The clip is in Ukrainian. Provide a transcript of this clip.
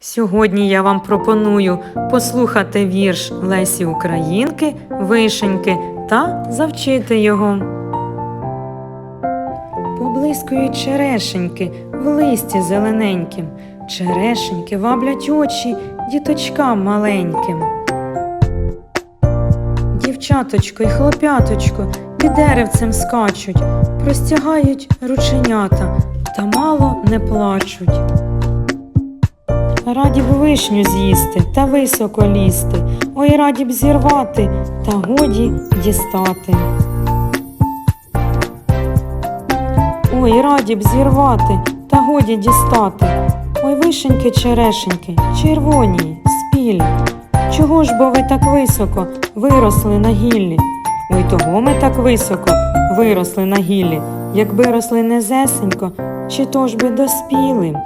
Сьогодні я вам пропоную послухати вірш Лесі Українки, Вишеньки та завчити його. Поблискують черешеньки в листі зелененьким, черешеньки ваблять очі діточкам маленьким. Дівчаточко й хлоп'яточко під деревцем скачуть, простягають рученята та мало не плачуть. Раді б вишню з'їсти та високо лізти, ой раді б зірвати та годі дістати. Ой, раді б зірвати та годі дістати. Ой, вишеньки, черешеньки, червоні, спілі. Чого ж бо ви так високо виросли на гіллі? Ой, того ми так високо виросли на гіллі, якби росли незесенько, чи то ж би доспіли.